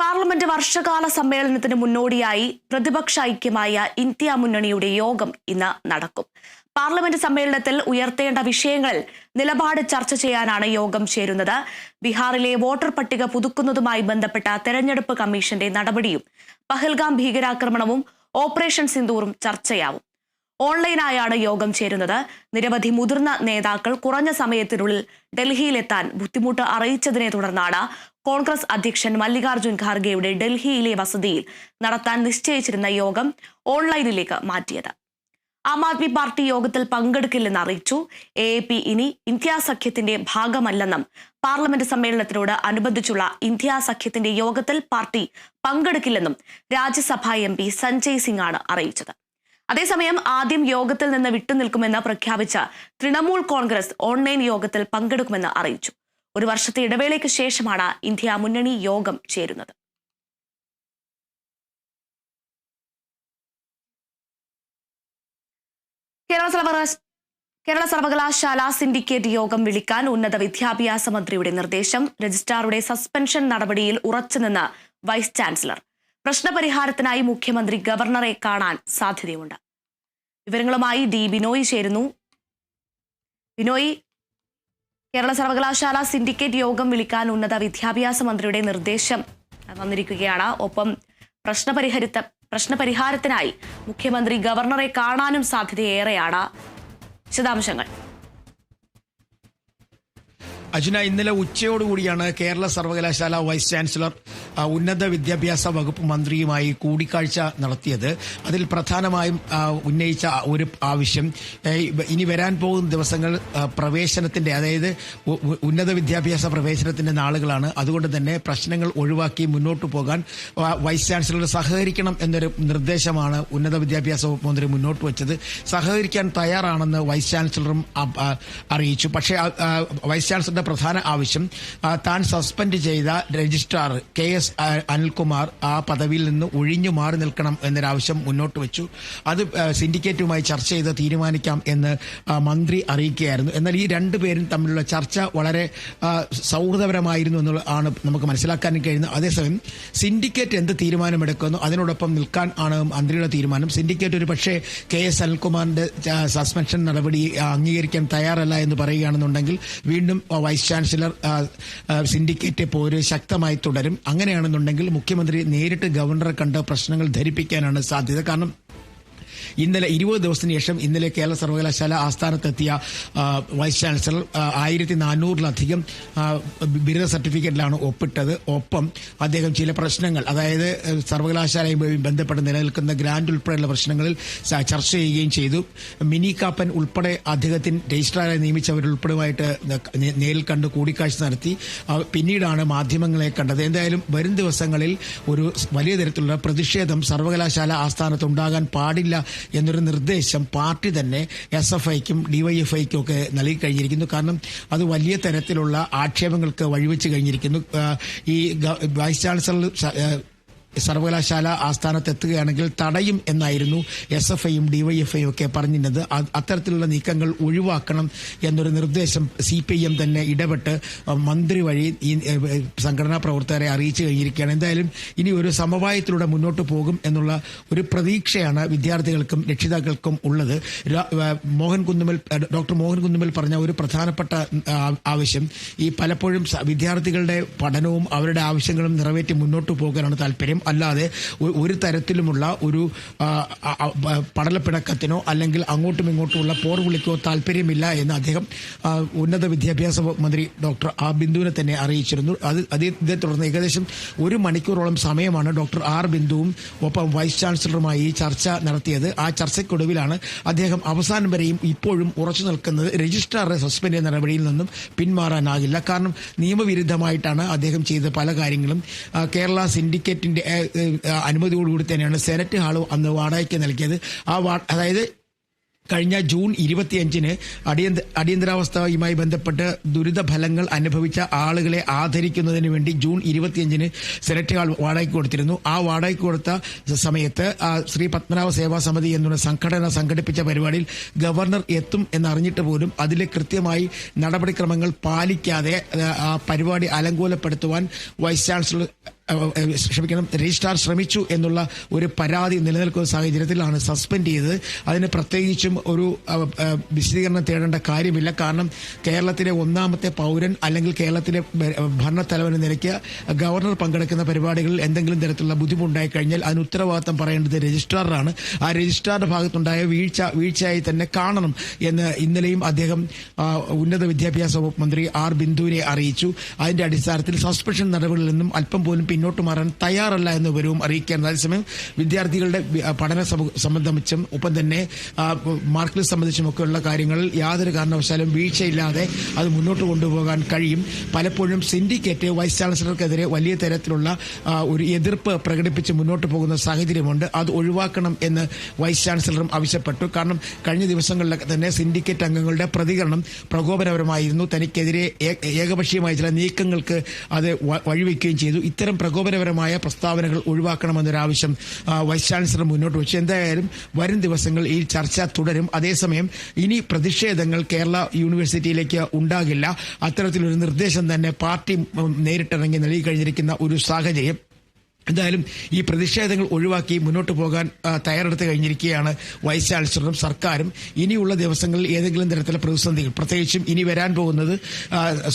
Parliament വർഷകാല സമ്മേളനത്തിന് മുന്നോടിയായി പ്രതിപക്ഷ ഐക്യമായ ഇന്ത്യ മുന്നണിയുടെ യോഗം ഇന്ന് നടക്കും. പാർലമെന്റ് സമ്മേളനത്തിൽ ഉയർത്തേണ്ട വിഷയങ്ങളിൽ നിലപാട് ചർച്ച ചെയ്യാനാണ് യോഗം ചേരുന്നത്. ബീഹാറിലെ വോട്ടർ പട്ടിക പുതുക്കുന്നതുമായി ബന്ധപ്പെട്ട തെരഞ്ഞെടുപ്പ് കമ്മീഷന്റെ നടപടിയും പഹൽഗാം ഭീകരാക്രമണവും ഓപ്പറേഷൻ സിന്ദൂറും ചർച്ചയാവും. ഓൺലൈനായാണ് യോഗം ചേരുന്നത്. നിരവധി മുതിർന്ന നേതാക്കൾ കുറഞ്ഞ സമയത്തിനുള്ളിൽ ഡൽഹിയിലെത്താൻ ബുദ്ധിമുട്ട് അറിയിച്ചതിനെ തുടർന്നാണ് കോൺഗ്രസ് അധ്യക്ഷൻ മല്ലികാർജുൻ ഖാർഗെയുടെ ഡൽഹിയിലെ വസതിയിൽ നടത്താൻ നിശ്ചയിച്ചിരുന്ന യോഗം ഓൺലൈനിലേക്ക് മാറ്റിയത്. ആം ആദ്മി പാർട്ടി യോഗത്തിൽ പങ്കെടുക്കില്ലെന്ന് അറിയിച്ചു. എ എ പി ഇനി ഇന്ത്യ സഖ്യത്തിന്റെ ഭാഗമല്ലെന്നും പാർലമെന്റ് സമ്മേളനത്തിനോട് അനുബന്ധിച്ചുള്ള ഇന്ത്യ സഖ്യത്തിന്റെ യോഗത്തിൽ പാർട്ടി പങ്കെടുക്കില്ലെന്നും രാജ്യസഭാ എം പി സഞ്ജയ് സിംഗ് ആണ് അറിയിച്ചത്. അതേസമയം ആദ്യം യോഗത്തിൽ നിന്ന് വിട്ടുനിൽക്കുമെന്ന് പ്രഖ്യാപിച്ച തൃണമൂൽ കോൺഗ്രസ് ഓൺലൈൻ യോഗത്തിൽ പങ്കെടുക്കുമെന്ന് അറിയിച്ചു. ഒരു വർഷത്തെ ഇടവേളയ്ക്ക് ശേഷമാണ് ഇന്ത്യ മുന്നണി യോഗം ചേരുന്നത്. കേരള കേരള സർവകലാശാല സിൻഡിക്കേറ്റ് യോഗം വിളിക്കാൻ ഉന്നത വിദ്യാഭ്യാസ മന്ത്രിയുടെ നിർദ്ദേശം രജിസ്ട്രാറുടെ സസ്പെൻഷൻ നടപടിയിൽ ഉറച്ചുനിന്ന് വൈസ് ചാൻസലർ പ്രശ്നപരിഹാരത്തിനായി മുഖ്യമന്ത്രി ഗവർണറെ കാണാൻ സാധ്യതയുണ്ട് വിവരങ്ങളുമായി ഡി ബിനോയ് ചേരുന്നു. ബിനോയ് കേരള സർവകലാശാല സിൻഡിക്കേറ്റ് യോഗം വിളിക്കാൻ ഉന്നത വിദ്യാഭ്യാസ മന്ത്രിയുടെ നിർദ്ദേശം വന്നിരിക്കുകയാണ് ഒപ്പം പ്രശ്നപരിഹരിത്ത പ്രശ്നപരിഹാരത്തിനായി മുഖ്യമന്ത്രി ഗവർണറെ കാണാനും സാധ്യതയേറെയാണ്. വിശദാംശങ്ങൾ. അജുന ഇന്നലെ ഉച്ചയോടുകൂടിയാണ് കേരള സർവകലാശാല വൈസ് ചാൻസലർ ഉന്നത വിദ്യാഭ്യാസ വകുപ്പ് മന്ത്രിയുമായി കൂടിക്കാഴ്ച നടത്തിയത്. അതിൽ പ്രധാനമായും ഉന്നയിച്ച ഒരു ആവശ്യം ഇനി വരാൻ പോകുന്ന ദിവസങ്ങൾ പ്രവേശനത്തിന്റെ അതായത് ഉന്നത വിദ്യാഭ്യാസ പ്രവേശനത്തിന്റെ നാളുകളാണ്. അതുകൊണ്ട് തന്നെ പ്രശ്നങ്ങൾ ഒഴിവാക്കി മുന്നോട്ട് പോകാൻ വൈസ് ചാൻസലർ സഹകരിക്കണം എന്നൊരു നിർദ്ദേശമാണ് ഉന്നത വിദ്യാഭ്യാസ വകുപ്പ് മന്ത്രി മുന്നോട്ട് വെച്ചത്. സഹകരിക്കാൻ തയ്യാറാണെന്ന് വൈസ് ചാൻസലറും അറിയിച്ചു. പക്ഷേ വൈസ് ചാൻസലറുടെ പ്രധാന ആവശ്യം താൻ സസ്പെൻഡ് ചെയ്ത രജിസ്ട്രാർ കെ എസ് അനിൽകുമാർ ആ പദവിയിൽ നിന്ന് ഒഴിഞ്ഞു മാറി നിൽക്കണം എന്നൊരാവശ്യം മുന്നോട്ട് വെച്ചു. അത് സിൻഡിക്കേറ്റുമായി ചർച്ച ചെയ്ത് തീരുമാനിക്കാം എന്ന് മന്ത്രി അറിയിക്കുകയായിരുന്നു. എന്നാൽ ഈ രണ്ടുപേരും തമ്മിലുള്ള ചർച്ച വളരെ സൗഹൃദപരമായിരുന്നു എന്നുള്ള ആണ് നമുക്ക് മനസ്സിലാക്കാൻ കഴിയുന്നത്. അതേസമയം സിൻഡിക്കേറ്റ് എന്ത് തീരുമാനമെടുക്കുന്നു അതിനോടൊപ്പം നിൽക്കാൻ ആണ് മന്ത്രിയുടെ തീരുമാനം. സിൻഡിക്കേറ്റ് ഒരു പക്ഷേ കെ എസ് അനിൽകുമാറിന്റെ സസ്പെൻഷൻ നടപടി അംഗീകരിക്കാൻ തയ്യാറല്ല എന്ന് പറയുകയാണെന്നുണ്ടെങ്കിൽ വീണ്ടും വൈസ് ചാൻസലർ സിൻഡിക്കേറ്റ് പോര് ശക്തമായി തുടരും. അങ്ങനെയാണെന്നുണ്ടെങ്കിൽ മുഖ്യമന്ത്രി നേരിട്ട് ഗവർണറെ കണ്ട് പ്രശ്നങ്ങൾ ധരിപ്പിക്കാനാണ് സാധ്യത. കാരണം ഇന്നലെ ഇരുപത് ദിവസത്തിന് ശേഷം ഇന്നലെ കേരള സർവകലാശാല ആസ്ഥാനത്തെത്തിയ വൈസ് ചാൻസലർ ആയിരത്തി നാനൂറിലധികം ബിരുദ സർട്ടിഫിക്കറ്റിലാണ് ഒപ്പിട്ടത്. ഒപ്പം അദ്ദേഹം ചില പ്രശ്നങ്ങൾ അതായത് സർവകലാശാലയുമായി ബന്ധപ്പെട്ട് നിലനിൽക്കുന്ന ഗ്രാന്റ് ഉൾപ്പെടെയുള്ള പ്രശ്നങ്ങളിൽ ചർച്ച ചെയ്യുകയും ചെയ്തു. മിനി കാപ്പൻ ഉൾപ്പെടെ അദ്ദേഹത്തിന് രജിസ്ട്രാറായി നിയമിച്ചവരുൾപ്പെടെയുമായിട്ട് നേ- നേരിൽ കണ്ട് കൂടിക്കാഴ്ച നടത്തി. പിന്നീടാണ് മാധ്യമങ്ങളെ കണ്ടത്. എന്തായാലും വരും ദിവസങ്ങളിൽ ഒരു വലിയ തരത്തിലുള്ള പ്രതിഷേധം സർവകലാശാല ആസ്ഥാനത്ത് ഉണ്ടാകാൻ പാടില്ല എന്നൊരു നിർദ്ദേശം പാർട്ടി തന്നെ എസ് എഫ് ഐക്കും ഡിവൈഎഫ്ഐക്കും ഒക്കെ നൽകി കഴിഞ്ഞിരിക്കുന്നു കാരണം അത് വലിയ തരത്തിലുള്ള ആക്ഷേപങ്ങൾക്ക് വഴിവെച്ച് കഴിഞ്ഞിരിക്കുന്നു. ഈ വൈസ് ചാൻസലർ സർവകലാശാല ആസ്ഥാനത്ത് എത്തുകയാണെങ്കിൽ തടയും എന്നായിരുന്നു എസ് എഫ് ഐയും ഡിവൈഎഫ്ഐയും ഒക്കെ പറഞ്ഞിരുന്നത്. അത് അത്തരത്തിലുള്ള നീക്കങ്ങൾ ഒഴിവാക്കണം എന്നൊരു നിർദ്ദേശം സി പി ഐ എം തന്നെ ഇടപെട്ട് മന്ത്രി വഴി ഈ സംഘടനാ പ്രവർത്തകരെ അറിയിച്ചു കഴിഞ്ഞിരിക്കുകയാണ്. എന്തായാലും ഇനി ഒരു സമവായത്തിലൂടെ മുന്നോട്ട് പോകും എന്നുള്ള ഒരു പ്രതീക്ഷയാണ് വിദ്യാർത്ഥികൾക്കും രക്ഷിതാക്കൾക്കും ഉള്ളത്. മോഹൻ കുന്നുമൽ ഡോക്ടർ മോഹൻ കുന്നുമൽ പറഞ്ഞ ഒരു പ്രധാനപ്പെട്ട ആവശ്യം ഈ പലപ്പോഴും വിദ്യാർത്ഥികളുടെ പഠനവും അവരുടെ ആവശ്യങ്ങളും നിറവേറ്റി മുന്നോട്ട് പോകാനാണ് താല്പര്യം. അല്ലാതെ ഒരു തരത്തിലുമുള്ള ഒരു പടലപ്പിണക്കത്തിനോ അല്ലെങ്കിൽ അങ്ങോട്ടും ഇങ്ങോട്ടുമുള്ള പോർവിളിക്കോ താല്പര്യമില്ല എന്ന് അദ്ദേഹം ഉന്നത വിദ്യാഭ്യാസ മന്ത്രി ഡോക്ടർ ആർ ബിന്ദുവിനെ തന്നെ അറിയിച്ചിരുന്നു. അത് അതേ തുടർന്ന് ഏകദേശം ഒരു മണിക്കൂറോളം സമയമാണ് ഡോക്ടർ ആർ ബിന്ദുവും ഒപ്പം വൈസ് ചാൻസലറുമായി ചർച്ച നടത്തിയത്. ആ ചർച്ചയ്ക്കൊടുവിലാണ് അദ്ദേഹം അവസാനം വരെയും ഇപ്പോഴും ഉറച്ചു നിൽക്കുന്നത്. രജിസ്ട്രാറെ സസ്പെൻഡ് ചെയ്യുന്ന നടപടിയിൽ നിന്നും പിന്മാറാനാകില്ല. കാരണം നിയമവിരുദ്ധമായിട്ടാണ് അദ്ദേഹം ചെയ്ത പല കാര്യങ്ങളും. കേരള സിൻഡിക്കേറ്റിന്റെ അനുമതിയോടുകൂടി തന്നെയാണ് സെനറ്റ് ഹാൾ അന്ന് വാടകയ്ക്ക് നൽകിയത്. ആ അതായത് കഴിഞ്ഞ ജൂൺ ഇരുപത്തിയഞ്ചിന് അടിയന്ത അടിയന്തരാവസ്ഥയുമായി ബന്ധപ്പെട്ട് ദുരിതഫലങ്ങൾ അനുഭവിച്ച ആളുകളെ ആദരിക്കുന്നതിന് വേണ്ടി ജൂൺ ഇരുപത്തിയഞ്ചിന് സെനറ്റ് ഹാൾ വാടകയ്ക്ക് കൊടുത്തിരുന്നു. ആ വാടകയ്ക്ക് കൊടുത്ത സമയത്ത് ശ്രീ പത്മനാഭ സേവാ സമിതി എന്നുള്ള സംഘടന സംഘടിപ്പിച്ച പരിപാടിയിൽ ഗവർണർ എത്തും എന്നറിഞ്ഞിട്ട് പോലും അതിൽ കൃത്യമായി നടപടിക്രമങ്ങൾ പാലിക്കാതെ ആ, പരിപാടി അലങ്കോലപ്പെടുത്തുവാൻ വൈസ് ചാൻസലർ ക്ഷമിക്കണം രജിസ്ട്രാർ ശ്രമിച്ചു എന്നുള്ള ഒരു പരാതി നിലനിൽക്കുന്ന സാഹചര്യത്തിലാണ് സസ്പെൻഡ് ചെയ്തത്. അതിന് പ്രത്യേകിച്ചും ഒരു വിശദീകരണം തേടേണ്ട കാര്യമില്ല. കാരണം കേരളത്തിലെ ഒന്നാമത്തെ പൗരൻ അല്ലെങ്കിൽ കേരളത്തിലെ ഭരണത്തലവൻ നിലയ്ക്ക് ഗവർണർ പങ്കെടുക്കുന്ന പരിപാടികളിൽ എന്തെങ്കിലും തരത്തിലുള്ള ബുദ്ധിമുട്ടുണ്ടായി കഴിഞ്ഞാൽ അതിന് ഉത്തരവാദിത്തം പറയേണ്ടത് രജിസ്ട്രാറാണ്. ആ രജിസ്ട്രാറുടെ ഭാഗത്തുണ്ടായ വീഴ്ച വീഴ്ചയായി തന്നെ കാണണം എന്ന് ഇന്നലെയും അദ്ദേഹം ഉന്നത വിദ്യാഭ്യാസ വകുപ്പ് മന്ത്രി ആർ ബിന്ദുവിനെ അറിയിച്ചു. അതിന്റെ അടിസ്ഥാനത്തിൽ സസ്പെൻഷൻ നടപടികളിൽ നിന്നും അല്പം പോലും പിന്നോട്ട് മാറാൻ തയ്യാറല്ല എന്ന വിവരവും അറിയിക്കാൻ അതേസമയം വിദ്യാർത്ഥികളുടെ പഠന സംബന്ധിച്ചും ഒപ്പം തന്നെ മാർക്ക് ലിസ്റ്റ് സംബന്ധിച്ചുമൊക്കെയുള്ള കാര്യങ്ങളിൽ യാതൊരു കാരണവശാലും വീഴ്ചയില്ലാതെ അത് മുന്നോട്ട് കൊണ്ടുപോകാൻ കഴിയും. പലപ്പോഴും സിൻഡിക്കേറ്റ് വൈസ് ചാൻസലർക്കെതിരെ വലിയ തരത്തിലുള്ള ഒരു എതിർപ്പ് പ്രകടിപ്പിച്ച് മുന്നോട്ട് പോകുന്ന സാഹചര്യമുണ്ട്. അത് ഒഴിവാക്കണം എന്ന് വൈസ് ചാൻസലറും ആവശ്യപ്പെട്ടു. കാരണം കഴിഞ്ഞ ദിവസങ്ങളിലൊക്കെ തന്നെ സിൻഡിക്കേറ്റ് അംഗങ്ങളുടെ പ്രതികരണം പ്രകോപനപരമായിരുന്നു. തനിക്കെതിരെ ഏകപക്ഷീയമായ ചില നീക്കങ്ങൾക്ക് അത് വഴിവെക്കുകയും ചെയ്തു. ഇത്തരം പ്രകോപനപരമായ പ്രസ്താവനകൾ ഒഴിവാക്കണമെന്നൊരാവശ്യം വൈസ് ചാൻസലർ മുന്നോട്ട് വെച്ചു. എന്തായാലും വരും ദിവസങ്ങൾ ഈ ചർച്ച തുടരും. അതേസമയം ഇനി പ്രതിഷേധങ്ങൾ കേരള യൂണിവേഴ്സിറ്റിയിലേക്ക് ഉണ്ടാകില്ല. അത്തരത്തിലൊരു നിർദ്ദേശം തന്നെ പാർട്ടി നേരിട്ടിറങ്ങി നൽകി കഴിഞ്ഞിരിക്കുന്ന ഒരു സാഹചര്യം. എന്തായാലും ഈ പ്രതിഷേധങ്ങൾ ഒഴിവാക്കി മുന്നോട്ട് പോകാൻ തയ്യാറെടുത്ത് കഴിഞ്ഞിരിക്കുകയാണ് വൈസ് ചാൻസലറും സർക്കാരും. ഇനിയുള്ള ദിവസങ്ങളിൽ ഏതെങ്കിലും തരത്തിലുള്ള പ്രതിസന്ധികൾ പ്രത്യേകിച്ചും ഇനി വരാൻ പോകുന്നത്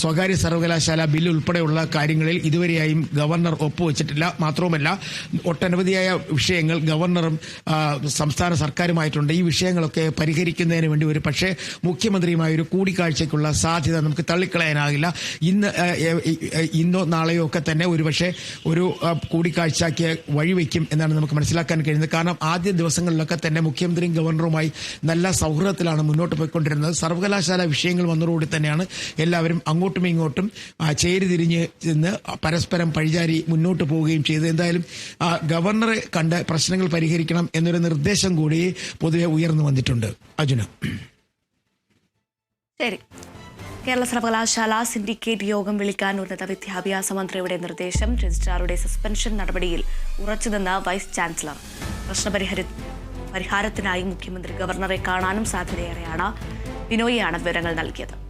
സ്വകാര്യ സർവകലാശാല ബില്ല് ഉൾപ്പെടെയുള്ള കാര്യങ്ങളിൽ ഇതുവരെയായും ഗവർണർ ഒപ്പുവെച്ചിട്ടില്ല. മാത്രവുമല്ല ഒട്ടനവധിയായ വിഷയങ്ങൾ ഗവർണറും സംസ്ഥാന സർക്കാരുമായിട്ടുണ്ട്. ഈ വിഷയങ്ങളൊക്കെ പരിഹരിക്കുന്നതിന് വേണ്ടി ഒരു പക്ഷേ മുഖ്യമന്ത്രിയുമായ ഒരു കൂടിക്കാഴ്ചയ്ക്കുള്ള സാധ്യത നമുക്ക് തള്ളിക്കളയാനാകില്ല. ഇന്ന് ഇന്നോ നാളെയോ ഒക്കെ തന്നെ ഒരുപക്ഷെ ഒരു ആ, കൂടിക്കാഴ്ചയ്ക്ക് വഴിവെക്കും എന്നാണ് നമുക്ക് മനസ്സിലാക്കാൻ കഴിയുന്നത്. കാരണം ആദ്യ ദിവസങ്ങളിലൊക്കെ തന്നെ മുഖ്യമന്ത്രിയും ഗവർണറുമായി നല്ല സൗഹൃദത്തിലാണ് മുന്നോട്ട് പോയിക്കൊണ്ടിരുന്നത്. സർവകലാശാല വിഷയങ്ങൾ വന്നതോടുകൂടി തന്നെയാണ് എല്ലാവരും അങ്ങോട്ടും ഇങ്ങോട്ടും ചേരിതിരിഞ്ഞ് നിന്ന് പരസ്പരം പഴിചാരി മുന്നോട്ട് പോവുകയും ചെയ്തത്. എന്തായാലും ഗവർണറെ കണ്ട് പ്രശ്നങ്ങൾ പരിഹരിക്കണം എന്നൊരു നിർദ്ദേശം കൂടി പൊതുവെ ഉയർന്നു വന്നിട്ടുണ്ട്. അർജുന. ശരി. കേരള സർവകലാശാല സിൻഡിക്കേറ്റ് യോഗം വിളിക്കാൻ ഉന്നത വിദ്യാഭ്യാസ മന്ത്രിയുടെ നിർദ്ദേശം. രജിസ്ട്രാറുടെ സസ്പെൻഷൻ നടപടിയിൽ ഉറച്ചുനിന്ന് വൈസ് ചാൻസലർ. പ്രശ്നപരിഹരി പരിഹാരത്തിനായി മുഖ്യമന്ത്രി ഗവർണറെ കാണാനും സാധ്യതയേറെയാണ്. ബിനോയിയാണ് വിവരങ്ങൾ നൽകിയത്.